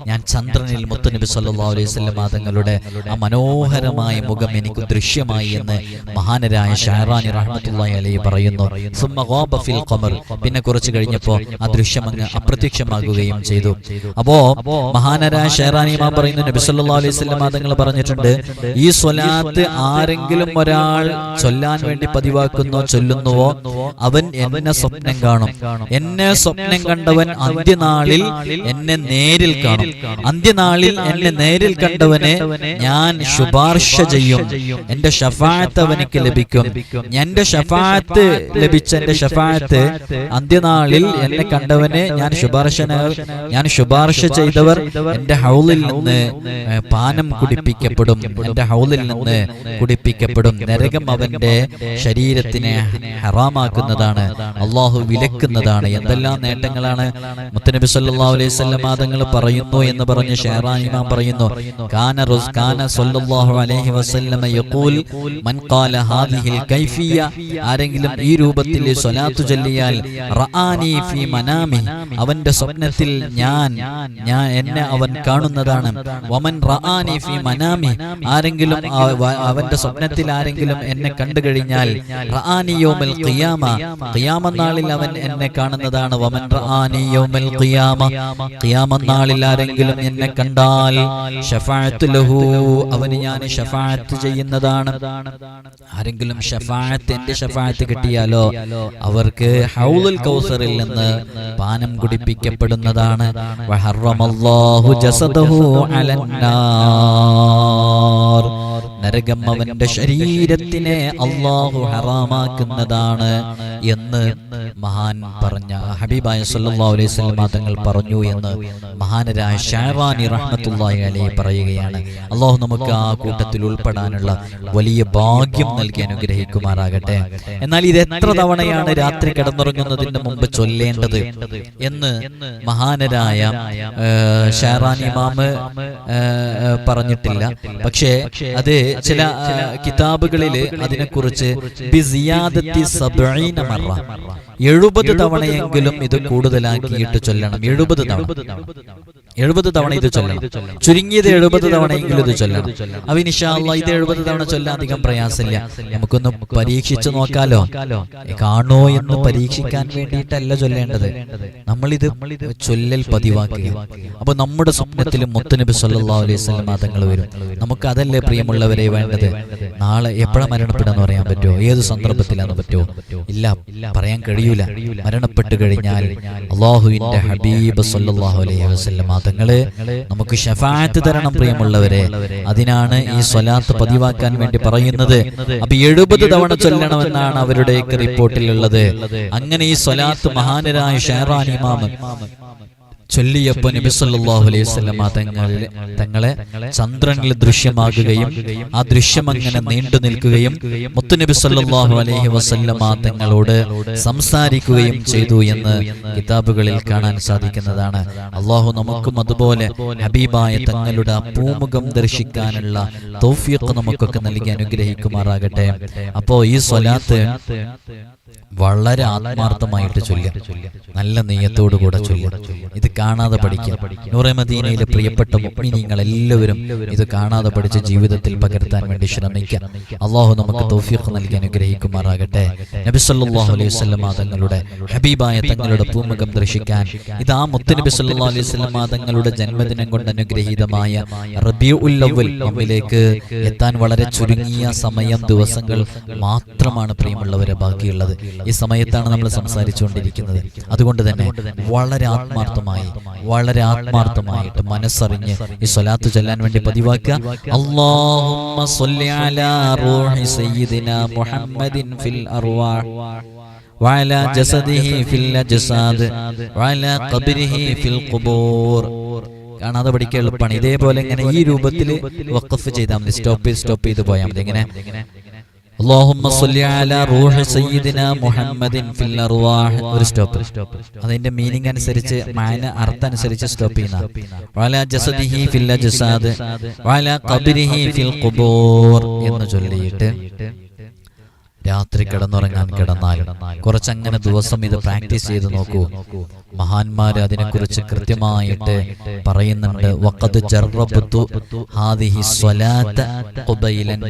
ഞാൻ ചന്ദ്രനിൽ മുത്തുനബി സല്ലല്ലാഹു അലൈഹി വസല്ലം തങ്ങളുടെ ആ മനോഹരമായ മുഖം എനിക്ക് ദൃശ്യമായി എന്ന് മഹാനരായ ഷാറാനി റഹ്മത്തുള്ളാഹി അലൈഹി പറയുന്നു. ഫിൽ ഖമർ. പിന്നെ കുറച്ച് കഴിഞ്ഞപ്പോൾ ആ ദൃശ്യം അങ്ങ് അപ്രത്യക്ഷമാകുകയും ചെയ്തു. അപ്പോ മഹാനരായ ഷാറാനി മാ പറയുന്നു നബി അലൈഹി പറഞ്ഞിട്ടുണ്ട് ഈ സ്വലാത്ത് ആരെങ്കിലും ഒരാൾ ചൊല്ലാൻ വേണ്ടി പതിവാക്കുന്നോ ചൊല്ലുന്നുവോ അവൻ എന്നെ സ്വപ്നം കാണും. എന്നെ സ്വപ്നം കണ്ടവൻ അന്ത്യനാളിൽ എന്നെ നേരിൽ കാണും. അന്ത്യനാളിൽ എന്നെ നേരിൽ കണ്ടവനെ ഞാൻ ശുപാർശ ചെയ്യും. എന്റെ ഷഫാത്ത് അവനിക്ക് ലഭിക്കും. എന്റെ ഷഫാത്ത് ലഭിച്ച എന്റെ ഷഫാത്ത് അന്ത്യനാളിൽ എന്നെ കണ്ടവനെ ഞാൻ ശുപാർശ ഞാൻ ശുപാർശ ചെയ്തവർ എന്റെ ഹൗലിൽ നിന്ന് പാനം കുടിപ്പിക്കപ്പെടും. എന്റെ ഹൗലിൽ നിന്ന് കുടിപ്പിക്കപ്പെടും. നരകം അവന്റെ ശരീരത്തിനെ ഹറാമാക്കുന്നതാണ്. അള്ളാഹു വിലക്കുന്നതാണ്. എന്തെല്ലാം നേട്ടങ്ങളാണ്? മുത്തനബി സല്ലാ അലൈഹി വസല്ലം തങ്ങൾ പറയുന്നു എന്ന് പറഞ്ഞ് ഷെഹറാൻ ഇമാം പറയുന്നു. കാന കാന സല്ലാഹു അലൈഹി വസല്ലം യഖൂൽ മൻ ഖാല ഹാദിഹിൽ കൈഫിയ. ആരെങ്കിലും ഈ രൂപത്തിൽ സ്വലാത്തു ചൊല്ലിയാൽ റആനി ഫി മനാമി അവന്റെ സ്വപ്നത്തിൽ ഞാൻ ഞാൻ എന്നെ അവൻ കാണുന്നതാണ്. വമൻ റആനി ഫി മനാമി ആരെങ്കിലും അവന്റെ സ്വപ്നത്തിൽ ആരെങ്കിലും എന്നെ കണ്ടു കഴിഞ്ഞാൽ യൗമൽ ഖിയാമ. ഖിയാമ നാളിൽ അവൻ എന്നെ കാണുന്നതാണ്. വമൻ റആനി യൗമൽ ഖിയാമ. ഖിയാമ നാളിൽ ആരെങ്കിലും എന്നെ കണ്ടാൽ ഷഫാഅത്ത് ലഹു. അവന് ഞാൻ ഷഫാഅത്ത് ചെയ്യുന്നതാണ്. ആരെങ്കിലും ഷഫായത്ത് എന്റെ ഷഫായത്ത് കിട്ടിയാലോ അവർക്ക് ഹൗലുൽ കൗസറിൽ നിന്ന് പാനം കുടിപ്പിക്കപ്പെടുന്നതാണ്. വഹറമല്ലാഹു ജസദഹു അലന്നാർ നരകം അവന്റെ ശരീരത്തിനെ അള്ളാഹു ഹറാമാക്കുന്നതാണ് എന്ന് മഹാൻ പറഞ്ഞ ഹബീബായ സല്ലല്ലാഹു അലൈഹി തങ്ങൾ പറഞ്ഞു എന്ന് മഹാനരായ ഷാറാനി റഹ്മത്തുള്ളാഹി അലൈഹി പറയുകയാണ്. അള്ളാഹു നമുക്ക് ആ കൂട്ടത്തിൽ ഉൾപ്പെടാനുള്ള വലിയ ഭാഗ്യം നൽകി അനുഗ്രഹിക്കുമാറാകട്ടെ. എന്നാൽ ഇത് എത്ര തവണയാണ് രാത്രി കിടന്നുറങ്ങുന്നതിന് മുമ്പ് ചൊല്ലേണ്ടത് എന്ന് മഹാനരായ ഷാറാനി മാമ് പറഞ്ഞിട്ടില്ല. പക്ഷേ അത് ചില കിതാബുകളിൽ അതിനെക്കുറിച്ച് എഴുപത് തവണയെങ്കിലും ഇത് കൂടുതലാക്കിയിട്ട് ചൊല്ലണം. എഴുപത് തവണ. എഴുപത് തവണ ഇത് ചൊല്ലണം. ചുരുങ്ങിയത് എഴുപത് തവണയെങ്കിലും ഇത് ചൊല്ലണം. അവ ഇൻഷാല്ല ഇത് എഴുപത് തവണ ചൊല്ലാൻ അധികം പ്രയാസമില്ല. നമുക്കൊന്ന് പരീക്ഷിച്ചു നോക്കാലോ. കാണോ എന്ന് പരീക്ഷിക്കാൻ വേണ്ടിയിട്ടല്ല ചൊല്ലേണ്ടത്. നമ്മൾ ഇത് ചൊല്ലൽ പതിവാക്കുക. അപ്പൊ നമ്മുടെ സ്വപ്നത്തിൽ മുത്തനബി സല്ലാ അലൈഹി വസല്ലം തങ്ങൾ വരും. നമുക്ക് അതല്ലേ പ്രിയമുള്ളവരെ വേണ്ടത്? നാളെ എപ്പോഴാ മരണപ്പെടാന്ന് പറയാൻ പറ്റുമോ? ഏത് സന്ദർഭത്തിലാന്ന് പറ്റുമോ? ഇല്ല. പറയാൻ കഴിയൂല. മരണപ്പെട്ടു കഴിഞ്ഞാൽ അള്ളാഹുവിന്റെ ഹബീബ് സല്ലാഹു അലൈഹി വസല്ലം തങ്ങൾ നമുക്ക് ഷഫാഅത്ത് തരണം പ്രിയമുള്ളവരെ അതിനാണ് ഈ സ്വലാത്ത് പതിവാക്കാൻ വേണ്ടി പറയുന്നത്. അപ്പൊ എഴുപത് തവണ ചൊല്ലണമെന്നാണ് അവരുടെയൊക്കെ റിപ്പോർട്ടിലുള്ളത്. അങ്ങനെ ഈ സ്വലാത്ത് മഹാനരായ ഷെഹറാൻ ഇമാമ് ചൊല്ലിയപ്പോ നബി സല്ലല്ലാഹു അലൈഹി വസല്ലമ തങ്ങളെ തങ്ങളെ ചന്ദ്രനിൽ ദൃശ്യമാകുകയും ആ ദൃശ്യം അങ്ങനെ നീണ്ടു നിൽക്കുകയും മുത്തുനബി സല്ലല്ലാഹു അലൈഹി വസല്ലമ തങ്ങളോട് സംസാരിക്കുകയും ചെയ്തു എന്ന് കിതാബുകളിൽ കാണാൻ സാധിക്കുന്നതാണ്. അള്ളാഹു നമുക്കും അതുപോലെ ഹബീബായ തങ്ങളുടെ ആ പൂമുഖം ദർശിക്കാനുള്ള തൗഫീഖ് നമുക്കൊക്കെ നൽകി അനുഗ്രഹിക്കുമാറാകട്ടെ. അപ്പോ ഈ സ്വലാത്ത് വളരെ ആത്മാർത്ഥമായിട്ട് ചൊല്ലുക. നല്ല നെയ്യത്തോടു കൂടെ ചൊല്ലുക. ഇത് കാണാതെ പഠിക്കുക. നൂറെ മദീനയിലെ പ്രിയപ്പെട്ട നിങ്ങൾ എല്ലാവരും ഇത് കാണാതെ പഠിച്ച് ജീവിതത്തിൽ പകർത്താൻ വേണ്ടി ശ്രമിക്കുക. അള്ളാഹു നമുക്ക് തോഫിയൊക്കെ നൽകി അനുഗ്രഹിക്കുമാറാകട്ടെ. നബി സല്ലല്ലാഹു അലൈഹി വസല്ലമ തങ്ങളുടെ ഹബീബായ തങ്ങളുടെ പൂമുഖം ദർശിക്കാൻ ഇത് ആ മുത്ത് നബി സല്ലല്ലാഹു അലൈഹി വസല്ലമ തങ്ങളുടെ ജന്മദിനം കൊണ്ട് അനുഗ്രഹീതമായ അവ്വൽ നമ്മിലേക്ക് എത്താൻ വളരെ ചുരുങ്ങിയ സമയം ദിവസങ്ങൾ മാത്രമാണ് പ്രിയമുള്ളവരെ ബാക്കിയുള്ളത്. ഈ സമയത്താണ് നമ്മൾ സംസാരിച്ചുകൊണ്ടിരിക്കുന്നത് അതുകൊണ്ട് തന്നെ വളരെ ആത്മാർത്ഥമായി വളരെ ആത്മാർത്ഥമായിട്ട് മനസ്സറിഞ്ഞ് ഈ സ്വലാത്ത് ചൊല്ലാൻ വേണ്ടി പതിവാക്കുക അല്ലാഹുമ്മ സ്വല്ലി അലാ റൂഹി സയ്യിദിനാ മുഹമ്മദിൻ ഫിൽ അർവാഹ് وعلى جسده في الأجساد وعلى قبره في القبور കാണാതെ പഠിക്കാൻ എളുപ്പമാണ് ഇതേപോലെ ഇങ്ങനെ ഈ രൂപത്തിൽ വഖഫ് ചെയ്താൽ മതി സ്റ്റോപ്പ് ചെയ്ത് സ്റ്റോപ്പ് ചെയ്ത് പോയാൽ മതി എങ്ങനെ اللهم صل على روح سيدنا محمد في الارواح ഒരു സ്റ്റോപ്പ് അതിന്റെ മീനിങ് അനുസരിച്ച് മാന അർത്ഥം അനുസരിച്ച് സ്റ്റോപ്പ് ചെയ്യുന്ന വല ജസദിഹി ഫിൽ അജ്സാദ് വല ഖബരിഹി ഫിൽ ഖുബൂർ എന്ന് ചൊല്ലിയിട്ട് രാത്രി കിടന്നുറങ്ങാൻ കിടന്നാൽ കുറച്ചങ്ങനെ ദിവസം ഇത് പ്രാക്ടീസ് ചെയ്ത് നോക്കൂ. മഹാന്മാര് അതിനെക്കുറിച്ച് കൃത്യമായിട്ട് പറയുന്നുണ്ട്. വഖദ് ഹാദിഹി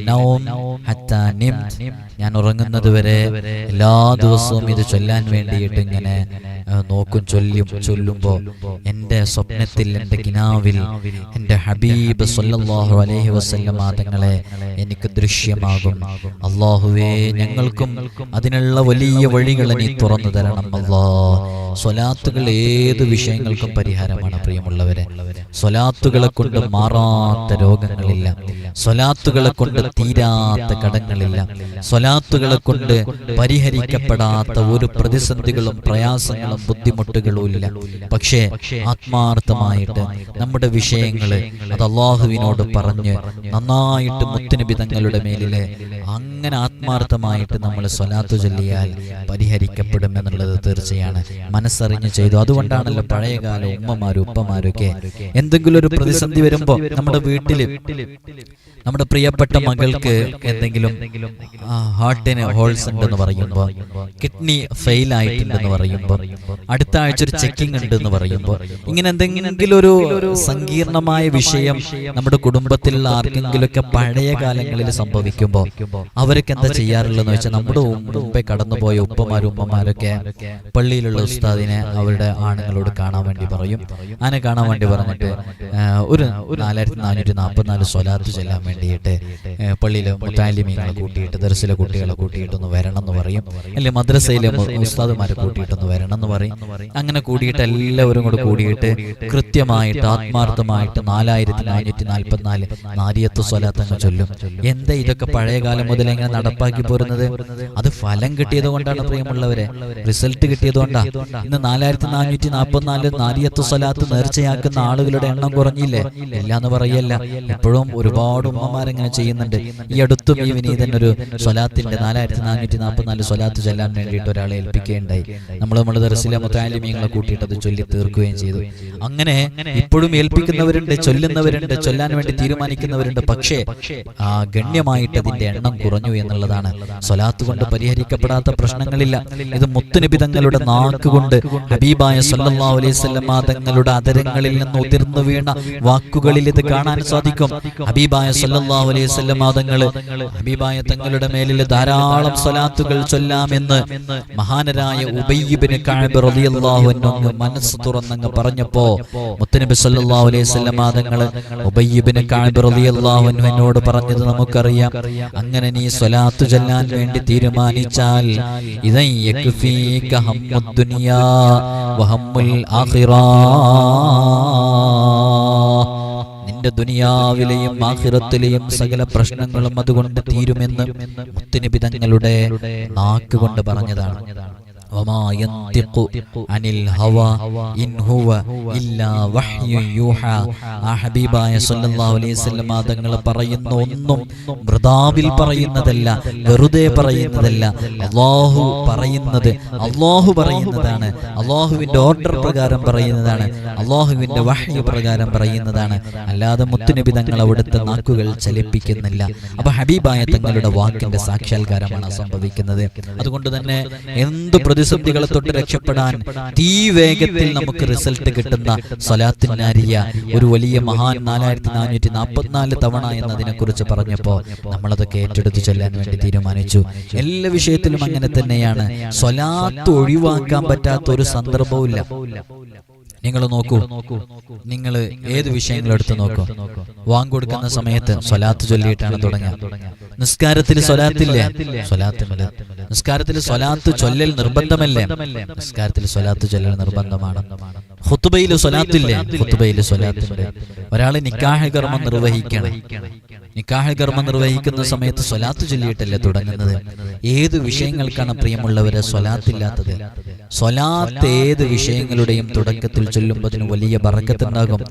നൗം ഹത്താ ഞാൻ ഉറങ്ങുന്നത് വരെ എല്ലാ ദിവസവും ഇത് ചൊല്ലാൻ വേണ്ടിയിട്ട് ഇങ്ങനെ നോക്കും ചൊല്ലും ചൊല്ലുമ്പോ എന്റെ സ്വപ്നത്തിൽ എന്റെ കിനാവിൽ എന്റെ ഹബീബ് സൊല്ലാഹു അലൈഹി വസല്ലമ തങ്ങളെ എനിക്ക് ദൃശ്യമാകും. അള്ളാഹുവേ ഞങ്ങൾക്കും അതിനുള്ള വലിയ വഴികൾ നീ തുറന്നു തരണം അള്ളാ. സ്വലാത്തുകൾ ഏത് വിഷയങ്ങൾക്കും പരിഹാരമാണ് പ്രിയമുള്ളവരെ. സ്വലാത്തുകളെ കൊണ്ട് മാറാത്ത രോഗങ്ങളില്ല. സ്വലാത്തുകളെ കൊണ്ട് തീരാത്ത കടങ്ങളില്ല. സ്വലാത്തുകളെ കൊണ്ട് പരിഹരിക്കപ്പെടാത്ത ഒരു പ്രതിസന്ധികളും പ്രയാസങ്ങളും ബുദ്ധിമുട്ടുകളും ഇല്ല പക്ഷേ ആത്മാർത്ഥമായിട്ട് നമ്മുടെ വിഷയങ്ങൾ അത് അള്ളാഹുവിനോട് പറഞ്ഞ് നന്നായിട്ട് മുത്തുനബി തങ്ങളുടെ മേലിലെ അങ്ങനെ ആത്മാർത്ഥമായിട്ട് നമ്മൾ സ്വലാത്തു ചൊല്ലിയാൽ പരിഹരിക്കപ്പെടും എന്നുള്ളത് തീർച്ചയാണ്. മനസ്സറിഞ്ഞ് ചെയ്തു. അതുകൊണ്ടാണല്ലോ പഴയകാല ഉമ്മമാരും ഉപ്പമാരൊക്കെ എന്തെങ്കിലും ഒരു പ്രതിസന്ധി വരുമ്പോൾ നമ്മുടെ വീട്ടിൽ നമ്മുടെ പ്രിയപ്പെട്ട മകൾക്ക് എന്തെങ്കിലും ഹാർട്ടിന് ഹോൾസ് ഉണ്ടെന്ന് പറയുമ്പോൾ കിഡ്നി ഫെയിൽ ആയിട്ടുണ്ടെന്ന് പറയുമ്പോൾ അടുത്ത ആഴ്ച ഒരു ചെക്കിംഗ് ഉണ്ട് എന്ന് പറയുമ്പോൾ ഇങ്ങനെ എന്തെങ്കിലും ഒരു സങ്കീർണമായ വിഷയം നമ്മുടെ കുടുംബത്തിലുള്ള ആർക്കെങ്കിലുമൊക്കെ പഴയ കാലങ്ങളിൽ സംഭവിക്കുമ്പോൾ അവരൊക്കെ എന്താ ചെയ്യാറുള്ളതെന്ന് വെച്ചാൽ നമ്മുടെ മുമ്പേ കടന്നുപോയ ഉപ്പമാരും ഉമ്മമാരൊക്കെ പള്ളിയിലുള്ള ഉസ്താദിനെ അവരുടെ ആണുങ്ങളോട് കാണാൻ വേണ്ടി പറയും. അങ്ങനെ കാണാൻ വേണ്ടി പറഞ്ഞിട്ട് ഒരു നാലായിരത്തി നാനൂറ്റി നാൽപ്പത്തിനാല് സ്വലാത്ത് ചെല്ലാൻ വേണ്ടിയിട്ട് പള്ളിയിലെ മുത്താലിമീങ്ങളെ കൂട്ടിയിട്ട് ദർസിലെ കുട്ടികളെ കൂട്ടിയിട്ടൊന്ന് വരണം എന്ന് പറയും. അല്ലെങ്കിൽ മദ്രസയിലെ ഉസ്താദുമാരെ കൂട്ടിയിട്ടൊന്ന് വരണം എന്ന് പറയും. അങ്ങനെ കൂടിയിട്ട് എല്ലാവരും കൂടെ കൂടിയിട്ട് കൃത്യമായിട്ട് ആത്മാർത്ഥമായിട്ട് നാലായിരത്തി നാനൂറ്റി നാൽപ്പത്തിനാല് നാരിയത്ത് സ്വലാത്ത് അങ്ങ് ചൊല്ലും. എന്താ ഇതൊക്കെ പഴയ കാലം മുതൽ എങ്ങനെ നടപ്പാക്കി പോരുന്നത്? അത് ഫലം കിട്ടിയത് കൊണ്ടാണ് പ്രിയമുള്ളവരെ. റിസൾട്ട് കിട്ടിയത് കൊണ്ടാ. ഇന്ന് നാലായിരത്തി നാനൂറ്റി നാൽപ്പത്തിനാല് നാരിയത്ത് സ്വലാത്ത് നേർച്ചയാക്കുന്ന ആളുകളുടെ എണ്ണം കുറഞ്ഞില്ലേ? ഇല്ല എന്ന് പറയല്ല. ഇപ്പോഴും ഒരുപാട് ഉമ്മമാരെങ്ങനെ ചെയ്യുന്നുണ്ട്. ഈ അടുത്തും ഈ വിനീതൻ ഒരു സ്വലാത്തിന്റെ നാലായിരത്തി നാനൂറ്റി നാൽപ്പത്തിനാല് സ്വലാത്ത് ചെല്ലാൻ വേണ്ടിയിട്ട് ഒരാളെ ഏൽപ്പിക്കുകയുണ്ടായി. നമ്മൾ നമ്മുടെ ദർസിലെ മുത്താലിമീങ്ങളെ കൂട്ടിയിട്ട് അത് ചൊല്ലി തീർക്കുകയും ചെയ്തു. അങ്ങനെ ഇപ്പോഴും ഏൽപ്പിക്കുന്നവരുണ്ട് ചൊല്ലുന്നവരുണ്ട് ചൊല്ലാൻ വേണ്ടി തീരുമാനിക്കുന്നവരുണ്ട്. പക്ഷേ ആ ഗണ്യമായിട്ട് അതിന്റെ എണ്ണം കുറഞ്ഞു എന്നുള്ളതാണ്. സ്വലാത്ത് കൊണ്ട് പരിഹരിക്കപ്പെടാത്ത പ്രശ്നങ്ങളില്ല. ഇത് മുത്തുനബി തങ്ങളുടെ നാക്കുകൊണ്ട് ഹബീബായ സല്ലല്ലാഹു അലൈഹി വസല്ലമ തങ്ങളുടെ അതരങ്ങളിൽ നിന്ന് ഉതിർന്നു വീണ വാക്കുകളിൽ ഇത് കാണാൻ സാധിക്കും. ഹബീബായ സല്ലല്ലാഹു അലൈഹി വസല്ലമ തങ്ങൾ ഹബീബായ തങ്ങളുടെ മേലിൽ ധാരാളം സ്വലാത്തുകൾ ചൊല്ലാമെന്ന് മഹാനരായ ഉബയ്യിബ്നു കഅബ് റളിയല്ലാഹു അൻഹു മനസ്സ് തുറന്നങ്ങ് പറഞ്ഞപ്പോ മുത്തനബി സല്ലല്ലാഹു അലൈഹി വസല്ലമ തങ്ങൾ ഉബയ്യിബ്നു കഅബ് റളിയല്ലാഹു അൻഹു എന്നോട് പറഞ്ഞത് നമുക്കറിയാം. അങ്ങനെ നീ സ്വലാത്ത് ചൊല്ലാൻ വേണ്ടി തീരുമാനിച്ചാൽ ഇദൻ യക്ഫീക ഹമ്മുദ് ദുനിയാ ആഖിറ. നിന്റെ ദുനിയാവിലെയും ആഹിറത്തിലെയും സകല പ്രശ്നങ്ങളും അതുകൊണ്ട് തീരുമെന്ന് മുത്തുനബി തങ്ങളുടെ നാക്കുകൊണ്ട് പറഞ്ഞതാണ്. അനിൽ ഹവ ഇൻ ഹുവ ഇല്ലാ വഹ്യു യൂഹാ. ആ ഹബീബായ സല്ലല്ലാഹു അലൈഹി വസല്ലം തങ്ങൾ പറയുന്ന ഒന്നും മൃതാവിൽ പറയുന്നതല്ല വെറുതെ പറയുന്നതല്ല. അള്ളാഹു പറയുന്നത് അള്ളാഹു പറയുന്നതാണ്. അള്ളാഹുവിന്റെ ഓർഡർ പ്രകാരം പറയുന്നതാണ്. അള്ളാഹുവിന്റെ വഹ്യ പ്രകാരം പറയുന്നതാണ്. അല്ലാതെ മുത്തുനബി തങ്ങൾ അവിടുത്തെ നാക്കുകൾ ചലിപ്പിക്കുന്നില്ല. അപ്പൊ ഹബീബായ തങ്ങളുടെ വാക്കിന്റെ സാക്ഷാത്കാരമാണ് സംഭവിക്കുന്നത്. അതുകൊണ്ട് തന്നെ എന്ത് പ്രതിസന്ധികളെ തൊട്ട് രക്ഷപ്പെടാൻ തീ വേഗത്തിൽ നമുക്ക് റിസൾട്ട് കിട്ടുന്ന സ്വലാത്തിനാരിയ ഒരു വലിയ മഹാൻ നാലായിരത്തി നാനൂറ്റി നാൽപ്പത്തിനാല് തവണ എന്നതിനെ കുറിച്ച് പറഞ്ഞപ്പോ നമ്മളതൊക്കെ ഏറ്റെടുത്ത് ചെല്ലാൻ വേണ്ടി തീരുമാനിച്ചു. എല്ലാ വിഷയത്തിലും അങ്ങനെ തന്നെയാണ്. സ്വലാത്ത് ഒഴിവാക്കാൻ പറ്റാത്ത ഒരു സന്ദർഭവും നിങ്ങൾ നോക്കൂ. നിങ്ങൾ ഏത് വിഷയങ്ങൾ എടുത്ത് നോക്കൂ. വാങ്ങൊടുക്കുന്ന സമയത്ത് സ്വലാത്ത് ചൊല്ലിയിട്ടാണ് തുടങ്ങുക. നിസ്കാരത്തിൽ സ്വലാത്തില്ലേ? സ്വലാത്തുണ്ട് നിസ്കാരത്തിൽ സ്വലാത്ത് ചൊല്ലൽ നിർബന്ധമല്ലേ? നിസ്കാരത്തിൽ സ്വലാത്ത് ചൊല്ലൽ നിർബന്ധമാണ്. ഹുത്തുബയിൽ സ്വലാത്തില്ലേ? ഹുത്തുബയിൽ സ്വലാത്തുണ്ട് ഒരാൾ നിക്കാഹ കർമ്മം നിർവഹിക്കണം. നിക്കാഹ കർമ്മം നിർവഹിക്കുന്ന സമയത്ത് സ്വലാത്ത് ചൊല്ലിയിട്ടല്ലേ തുടങ്ങുന്നത്? ഏത് വിഷയങ്ങൾക്കാണ് പ്രിയമുള്ളവരെ സ്വലാത്തില്ലാത്തത്? സ്വലാത്ത് ഏത് വിഷയങ്ങളുടെയും തുടക്കത്തിൽ ചൊല്ലുമ്പോൾ അതിന് വലിയ ബറക്കത്തുണ്ടാകും.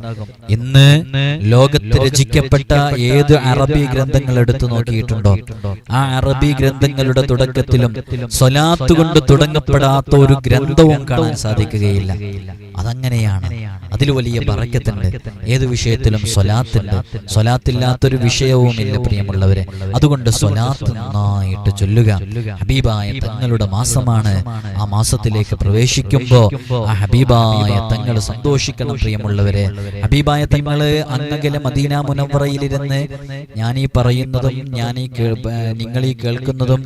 ഇന്ന് ലോകത്ത് രചിക്കപ്പെട്ട ഏത് അറബി ഗ്രന്ഥങ്ങൾ എടുത്തു നോക്കിയിട്ടുണ്ടോ? ആ അറബി ഗ്രന്ഥങ്ങളുടെ തുടക്കത്തിലും സ്വലാത്ത് കൊണ്ട് തുടങ്ങപ്പെടാത്ത ഒരു ഗ്രന്ഥവും കാണാൻ സാധിക്കുകയില്ല. അതങ്ങനെയാണ്. അതിൽ വലിയ ബറക്കത്തുണ്ട്. ഏത് വിഷയത്തിലും സ്വലാത്തുണ്ട്. സ്വലാത്തില്ലാത്തൊരു വിഷയവുമില്ല പ്രിയമുള്ളവരെ. അതുകൊണ്ട് സ്വലാത്ത് നന്നായിട്ട് ചൊല്ലുക. ഹബീബായ തങ്ങളുടെ മാസമാണ്. ആ മാസത്തിലേക്ക് പ്രവേശിക്കുമ്പോ ആ ഹബീബായ തങ്ങൾ സന്തോഷിക്കണം പ്രിയമുള്ളവരെ. ഹബീബായ തങ്ങൾ അങ്ങകലെ മദീന മുനവറയിലിരുന്ന് ഞാൻ ഈ പറയുന്നതും ഞാൻ ഈ നിങ്ങൾ ഈ കേൾക്കുന്നതും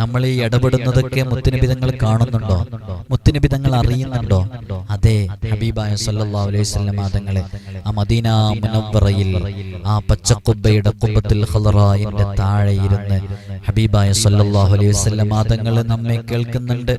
നമ്മൾ ഈ ഇടപെടുന്നതൊക്കെ മുത്തുനബി തങ്ങൾ കാണുന്നുണ്ടോ? മുത്തുനബി തങ്ങൾ അറിയുന്നുണ്ടോ? അതെ ഹബീബായ സല്ലല്ലാഹു അലൈഹി തങ്ങളെ ആ മദീന മുനവറയിൽ ആ പച്ചക്കുബയുടെ കുബത്തിൽ ഹലറായിന്റെ താഴെ ഇരുന്ന് ഹബീബായ സല്ലാഹു അലൈഹി തങ്ങൾ നമ്മെ കേൾക്കുന്നുണ്ട്.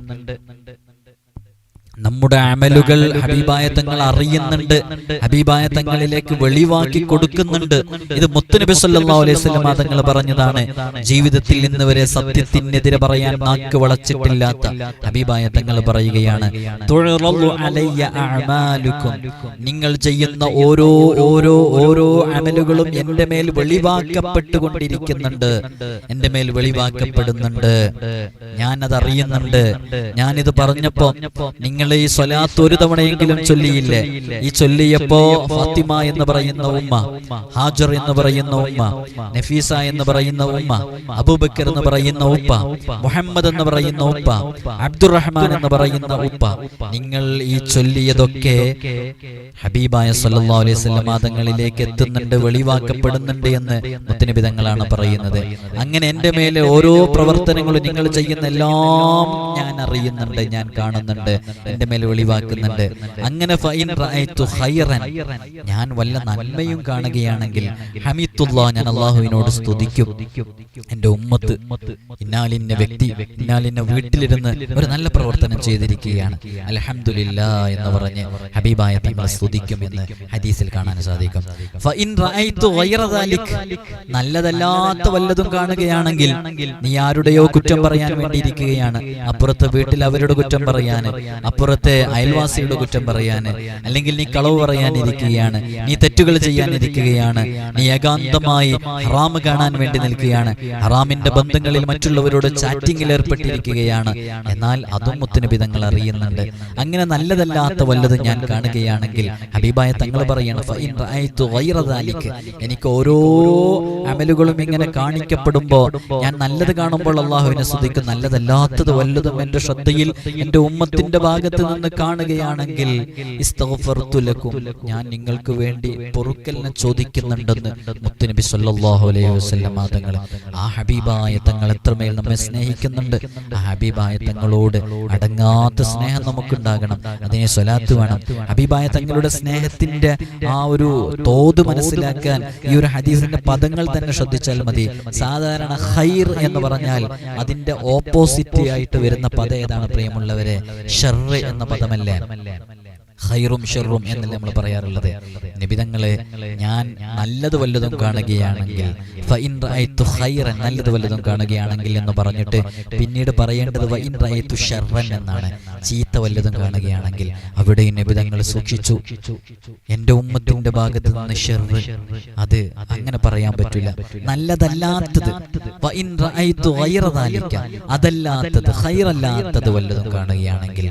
നമ്മുടെ അമലുകൾ ഹബീബായ തങ്ങൾ അറിയുന്നുണ്ട്. ഹബീബായ തങ്ങളിലേക്ക് വെളിവാക്കി കൊടുക്കുന്നുണ്ട്. ഇത് മുത്തുനബി സല്ലല്ലാഹു അലൈഹി വസല്ലം തങ്ങൾ പറഞ്ഞതാണ്. ജീവിതത്തിൽ ഇന്ന് വരെ സത്യത്തിനെതിരെ പറയാൻ നാക്ക് വളച്ചിട്ടില്ലാത്ത ഹബീബായ തങ്ങൾ പറയുകയാണ്. നിങ്ങൾ ചെയ്യുന്ന ഓരോ ഓരോ ഓരോ അമലുകളും എന്റെ മേൽ വെളിവാക്കപ്പെട്ടുകൊണ്ടിരിക്കുന്നുണ്ട്. എന്റെ മേൽ വെളിവാക്കപ്പെടുന്നുണ്ട്. ഞാൻ അത് അറിയുന്നുണ്ട്. ഞാനിത് പറഞ്ഞപ്പോ നിങ്ങൾ ഈ സ്വലാത്ത് ഒരു തവണയെങ്കിലും ചൊല്ലിയില്ലേ? ഈ ചൊല്ലിയപ്പോ ഫാത്തിമ എന്ന് പറയുന്ന ഉമ്മ ഹാജർ എന്ന് പറയുന്ന ഉമ്മ നഫീസ എന്ന് പറയുന്ന ഉമ്മ അബൂബക്കർ എന്ന് പറയുന്ന ഉപ്പ മുഹമ്മദ് എന്ന് പറയുന്ന ഉപ്പ അബ്ദുറഹ്മാൻ എന്ന് പറയുന്ന ഉപ്പ. നിങ്ങൾ ഈ ചൊല്ലിയതൊക്കെ ഹബീബായ സല്ലാ അലൈഹി വസല്ലം മാതങ്ങളിലേക്ക് എത്തുന്നുണ്ട് വെളിവാക്കപ്പെടുന്നുണ്ട് എന്ന് മുത്തനബി തങ്ങളാണ് പറയുന്നത്. അങ്ങനെ എന്റെ മേലെ ഓരോ പ്രവർത്തനങ്ങളും നിങ്ങൾ ചെയ്യുന്ന എല്ലാം ഞാൻ അറിയുന്നുണ്ട് ഞാൻ കാണുന്നുണ്ട്. എന്റെ മേൽ വെളിവാക്കുന്നുണ്ട് അങ്ങനെ ഞാൻ വല്ല നന്മയും കാണുകയാണെങ്കിൽ ഹമീത്തുല്ലാ ഞാൻ അള്ളാഹുവിനോട് സ്തുതിക്കും. എന്റെ ഉമ്മത്ത് ഇന്നാലിന്ന വ്യക്തി ഇന്നാലിന്ന വീട്ടിലിരുന്ന് ഒരു നല്ല പ്രവർത്തനം ചെയ്തിരിക്കുകയാണ്. അലഹമില്ല എന്ന് പറഞ്ഞ് ഹബീബായ സ്തുതിക്കും എന്ന് ഹദീസിൽ കാണാൻ സാധിക്കും. നല്ലതല്ലാത്ത വല്ലതും കാണുകയാണെങ്കിൽ നീ ആരുടെയോ കുറ്റം പറയാൻ വേണ്ടിയിരിക്കുകയാണ്. അപ്പുറത്തെ വീട്ടിൽ അവരുടെ കുറ്റം പറയാന് അപ്പുറത്തെ അയൽവാസിയുടെ കുറ്റം പറയാൻ അല്ലെങ്കിൽ നീ കളവ് പറയാൻ ഇരിക്കുകയാണ്. നീ തെറ്റുകൾ ചെയ്യാൻ ഇരിക്കുകയാണ്. നീ ഏകാന്തമായി ഹറാം കാണാൻ വേണ്ടി നിൽക്കുകയാണ്. ഹറാമിന്റെ ബന്ധങ്ങളിൽ മറ്റുള്ളവരോട് ചാറ്റിംഗിൽ ഏർപ്പെട്ടിരിക്കുകയാണ്. എന്നാൽ അതും മുത്തിന് തങ്ങൾ അറിയുന്നുണ്ട്. അങ്ങനെ നല്ലതല്ലാത്ത വല്ലതും ഞാൻ കാണുകയാണെങ്കിൽ ഹബീബായ തങ്ങൾ പറയണം. എനിക്ക് ഓരോ അമലുകളും ഇങ്ങനെ കാണിക്കപ്പെടുമ്പോ ഞാൻ നല്ലത് കാണുമ്പോൾ അള്ളാഹുവിനെ ശ്രദ്ധിക്കും. നല്ലതല്ലാത്തത് വല്ലതും എന്റെ ശ്രദ്ധയിൽ എന്റെ ഉമ്മത്തിന്റെ ഭാഗത്ത് നിന്ന് കാണുകയാണെങ്കിൽ. ഞാൻ നിങ്ങൾക്ക് വേണ്ടി പൊറുക്കലിനെ ചോദിക്കുന്നുണ്ടെന്ന് മുത്തുനബി സല്ലാഹു അലൈഹി വസ്ലം തങ്ങൾ ആ ഹബീബായ തങ്ങൾ എത്രമേൽ നമ്മെ സ്നേഹിക്കുന്നുണ്ട് ആ ഹബീബായ തങ്ങളോട് അടങ്ങാത്ത സ്നേഹം നമുക്കുണ്ടാകണം അതിനെ സ്വലാത്ത് വേണം ഹബീബായ തങ്ങളുടെ സ്നേഹത്തിന്റെ ആ ഒരു തോത് മനസ്സിലാക്കാൻ ഈ ഒരു ഹദീസിന്റെ പദങ്ങൾ തന്നെ ശ്രദ്ധിച്ചാൽ മതി സാധാരണ ഹൈർ എന്ന് പറഞ്ഞാൽ അതിന്റെ ഓപ്പോസിറ്റ് ആയിട്ട് വരുന്ന പദം ഏതാണ് പ്രിയമുള്ളവരെ ഷർറ് എന്ന പദമല്ലേ? ഹൈറും ഷെറും എന്നല്ലേ നമ്മൾ പറയാറുള്ളത്. നിബിതങ്ങളെ ഞാൻ നല്ലത് വല്ലതും കാണുകയാണെങ്കിൽ നല്ലത് വല്ലതും കാണുകയാണെങ്കിൽ എന്ന് പറഞ്ഞിട്ട് പിന്നീട് പറയേണ്ടത് ഷർറൻ എന്നാണ്. ചീത്ത വല്ലതും കാണുകയാണെങ്കിൽ അവിടെ നിബിതങ്ങൾ സൂക്ഷിച്ചു. എന്റെ ഉമ്മത്തിന്റെ ഭാഗത്ത് നിന്ന് ഷെറ് അത് അങ്ങനെ പറയാൻ പറ്റില്ല. നല്ലതല്ലാത്തത് അതല്ലാത്തത് ഹൈറല്ലാത്തത് വല്ലതും കാണുകയാണെങ്കിൽ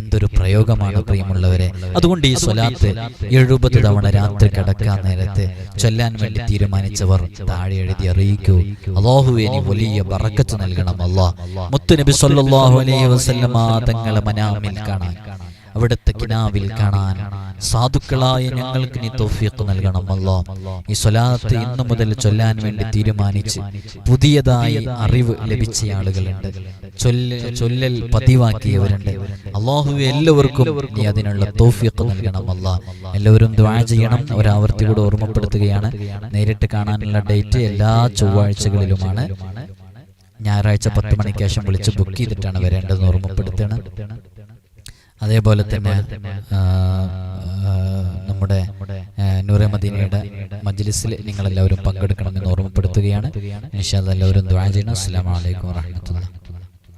എന്തൊരു പ്രയോഗമാണ് പ്രിയമുള്ളവരെ. അതുകൊണ്ട് ഈ സ്വലാത്ത് എഴുപത് തവണ രാത്രി കിടക്കാൻ നേരത്തെ ചൊല്ലാൻ വേണ്ടി തീരുമാനിച്ചവർ താഴെ എഴുതി അറിയിക്കൂ. അള്ളാഹുവിന് വലിയ ബറക്കത്ത് നൽകണം അല്ലാ മുത്തുനബി സ്വല്ലല്ലാഹു അലൈഹി വസല്ലമ തങ്ങളെ മനാമിൽ കാണാൻ. അവിടുത്തെ കിനാവിൽ കാണാൻ സാധുക്കളായ ഞങ്ങൾക്ക് നീ തൗഫീഖ് നൽകണം അല്ലാ ഈ സ്വലാത്ത് ഇന്നു മുതൽ ചൊല്ലാൻ വേണ്ടി തീരുമാനിച്ച് പുതിയതായി അറിവ് ലഭിച്ച ആളുകളുണ്ട്. ചൊല്ലൽ പതിവാക്കിയവരുണ്ട്. അള്ളാഹു എല്ലാവർക്കും നീ അതിനുള്ള തൗഫീഖ് നൽകണം അല്ലാ എല്ലാവരും ദ്വാ ചെയ്യണം. ഒരാവർത്തി കൂടെ ഓർമ്മപ്പെടുത്തുകയാണ്. നേരിട്ട് കാണാനുള്ള ഡേറ്റ് എല്ലാ ചൊവ്വാഴ്ചകളിലുമാണ്. ഞായറാഴ്ച പത്ത് മണിക്ക് ശേഷം വിളിച്ച് ബുക്ക് ചെയ്തിട്ടാണ് വരേണ്ടതെന്ന് ഓർമ്മപ്പെടുത്തണം അതേപോലെ തന്നെ നമ്മുടെ നൂറെ മദീനയുടെ മജ്ലിസിൽ നിങ്ങളെല്ലാവരും പങ്കെടുക്കണമെന്ന് ഓർമ്മപ്പെടുത്തുകയാണ്. എല്ലാവരും ദ്വാ ചെയ്യണം. അസ്സലാമു അലൈക്കും വറഹ്മത്തുള്ളാഹി